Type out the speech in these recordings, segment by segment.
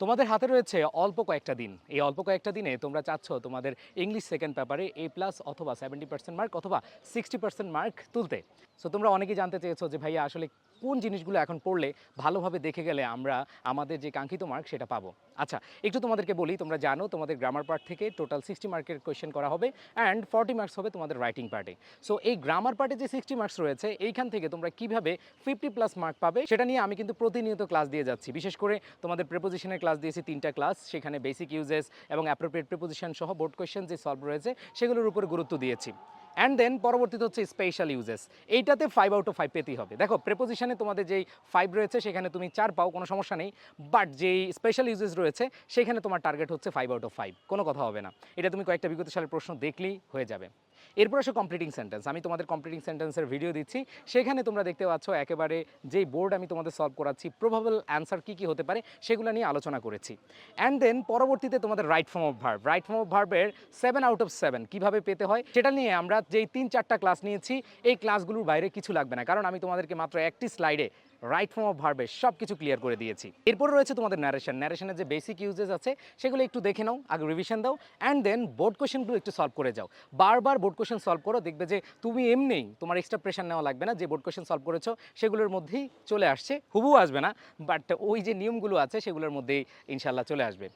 তোমাদের হাতে রয়েছে অল্প কয়েকটা দিন। এই অল্প কয়েকটা দিনে তোমরা চাচ্ছ তোমাদের ইংলিশ সেকেন্ড পেপারে এ প্লাস অথবা সেভেন্টি পার্সেন্ট মার্ক অথবা সিক্সটি পার্সেন্ট মার্ক তুলতে। সো তোমরা অনেকেই জানতে চেয়েছো যে ভাইয়া আসলে কোন জিনিসগুলো এখন পড়লে ভালোভাবে দেখে গেলে আমরা আমাদের যে কাঙ্ক্ষিত মার্ক সেটা পাবো? আচ্ছা একটু তোমাদেরকে বলি, তোমরা জানো তোমাদের গ্রামার পার্ট থেকে টোটাল সিক্সটি মার্কের কোয়েশ্চেন করা হবে অ্যান্ড ফর্টি মার্কস হবে তোমাদের রাইটিং পার্টে সো এই গ্রামার পার্টে যে সিক্সটি মার্কস রয়েছে, এইখান থেকে তোমরা কীভাবে ফিফটি প্লাস মার্ক পাবে সেটা নিয়ে আমি কিন্তু প্রতিনিয়ত ক্লাস দিয়ে যাচ্ছি। বিশেষ করে তোমাদের প্রেপোজিশনের ক্লাস দিয়েছি তিনটা ক্লাস সেখানে বেসিক ইউজেস এবং অ্যাপ্রোপ্রিয়েট প্রেপোজিশন সহ বোর্ড কোয়েশ্চেন যে সলভ রয়েছে, সেগুলোর উপর গুরুত্ব দিয়েছি। অ্যান্ড দেন পরবর্তীতে হচ্ছে স্পেশাল ইউজেস এইটাতে ফাইভ আউট অফ ফাইভ পেতেই হবে। দেখো প্রেপোজিশনে তোমাদের যেই ফাইভ রয়েছে, সেখানে তুমি চার পাও, কোনো সমস্যা নেই। বাট যেই স্পেশাল ইউজেস রয়েছে, সেখানে তোমার টার্গেট হচ্ছে ফাইভ আউট অফ ফাইভ কোনো কথা হবে না। এটা তুমি কয়েকটা বিগত সালের প্রশ্ন দেখলেই হয়ে যাবে। এরপর আসে কমপ্লিটিং সেন্টেন্স আমি তোমাদের কমপ্লিটিং সেন্টেন্সের ভিডিও দিচ্ছি। সেখানে তোমরা দেখতে পাচ্ছ একেবারে যেই বোর্ড আমি তোমাদের সলভ করাচ্ছি প্রভাবল অ্যান্সার কী কী হতে পারে সেগুলো নিয়ে আলোচনা করেছি। অ্যান্ড দেন পরবর্তীতে তোমাদের right form of verb right form of ভার্বের সেভেন আউট অফ সেভেন কীভাবে পেতে হয় সেটা নিয়ে আমরা যেই তিন চারটা ক্লাস নিয়েছি, এই ক্লাসগুলোর বাইরে কিছু লাগবে না। কারণ আমি তোমাদেরকে মাত্র একটি স্লাইডে রাইট ফর্ম অফ ভার্বে সব কিছু ক্লিয়ার করে দিয়েছি। এরপর রয়েছে তোমাদের ন্যারেশন ন্যারেশনের যে বেসিক ইউজেস আছে, সেগুলো একটু দেখে নাও, আগে রিভিশন দাও অ্যান্ড দেন বোর্ড কোশ্চেনগুলো একটু সলভ করে যাও। বারবার বোর্ড কোশ্চেন সলভ করো, দেখবে যে তুমি এমনিই তোমার এক্সট্রা প্রেশার নেওয়া লাগবে না, যে বোর্ড কোয়েশন সলভ করেছ, সেগুলোর মধ্যেই চলে আসছে। হুবু আসবে না বাট ওই যে নিয়মগুলো আছে, সেগুলোর মধ্যেই ইনশাল্লাহ চলে আসবে।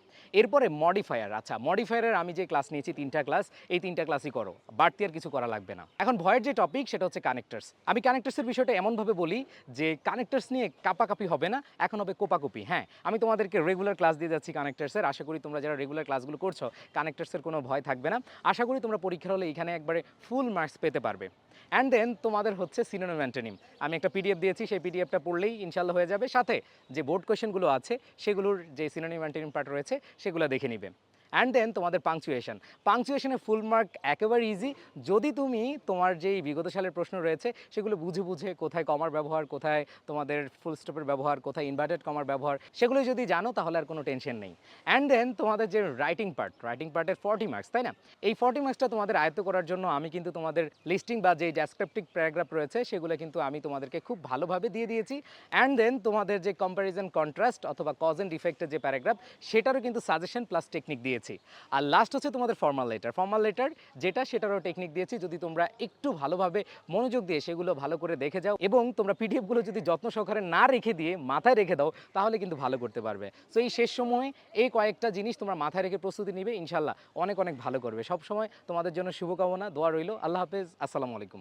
এরপরে মডিফায়ার আচ্ছা মডিফায়ারের আমি যে ক্লাস নিয়েছি, তিনটা ক্লাস এই তিনটা ক্লাসই করো, বাড়তি আর কিছু করা লাগবে না। এখন ভয়ের যে টপিক সেটা হচ্ছে কানেক্টার্স আমি কানেক্টার্সের বিষয়টা এমনভাবে বলি যে কানেক্টার্স নিয়ে কাপাকাপি হবে না, এখন হবে কোপাকুপি। হ্যাঁ আমি তোমাদেরকে রেগুলার ক্লাস দিয়ে যাচ্ছি কানেক্টার্সের আশা করি তোমরা যারা রেগুলার ক্লাসগুলো করছ কানেক্টার্সের কোনো ভয় থাকবে না। আশা করি তোমরা পরীক্ষার হলে এখানে একবারে ফুল মার্কস পেতে পারবে। অ্যান্ড দেন তোমাদের হচ্ছে সিনোনিম অ্যান্টোনিম আমি একটা পিডিএফ দিয়েছি, সেই পিডিএফটা পড়লেই ইনশাল্লাহ হয়ে যাবে। সাথে যে বোর্ড কোয়েশনগুলো আছে, সেগুলোর যে সিনোনিম অ্যান্টোনিম পার্ট রয়েছে, সেগুলো দেখে নিবে। অ্যান্ড দেন তোমাদের পাংচুয়েশন পাংচুয়েশনের ফুল মার্ক একেবারে ইজি যদি তুমি তোমার যেই বিগত সালের প্রশ্ন রয়েছে, সেগুলো বুঝে বুঝে কোথায় কমার ব্যবহার, কোথায় তোমাদের ফুল স্টপের ব্যবহার, কোথায় ইনভার্টেড কমার ব্যবহার, সেগুলো যদি জানো, তাহলে আর কোনো টেনশন নেই। অ্যান্ড দেন তোমাদের যে রাইটিং পার্ট রাইটিং পার্টের ফর্টি মার্কস তাই না? এই ফর্টি মার্কসটা তোমাদের আয়ত্ত করার জন্য আমি কিন্তু তোমাদের লিস্টিং বা যে ডেসক্রিপটিভ প্যারাগ্রাফ রয়েছে, সেগুলো কিন্তু আমি তোমাদেরকে খুব ভালোভাবে দিয়ে দিয়েছি। অ্যান্ড দেন তোমাদের যে কম্প্যারিজন কন্ট্রাস্ট অথবা কজ অ্যান্ড ইফেক্টের যে প্যারাগ্রাফ সেটারও কিন্তু সাজেশন প্লাস টেকনিক দিয়েছি। আর লাস্ট হচ্ছে তোমাদের ফর্মাল লেটার ফর্মাল লেটার যেটা সেটারও টেকনিক দিয়েছি। যদি তোমরা একটু ভালোভাবে মনোযোগ দিয়ে সেগুলো ভালো করে দেখে যাও এবং তোমরা পিডিএফগুলো যদি যত্ন সহকারে না রেখে দিয়ে মাথায় রেখে দাও, তাহলে কিন্তু ভালো করতে পারবে। সো এই শেষ সময়ে এই কয়েকটা জিনিস তোমরা মাথায় রেখে প্রস্তুতি নিবে। ইনশাল্লাহ অনেক অনেক ভালো করবে। সব সময় তোমাদের জন্য শুভকামনা, দোয়া রইল। আল্লাহ হাফেজ। আসসালামু আলাইকুম।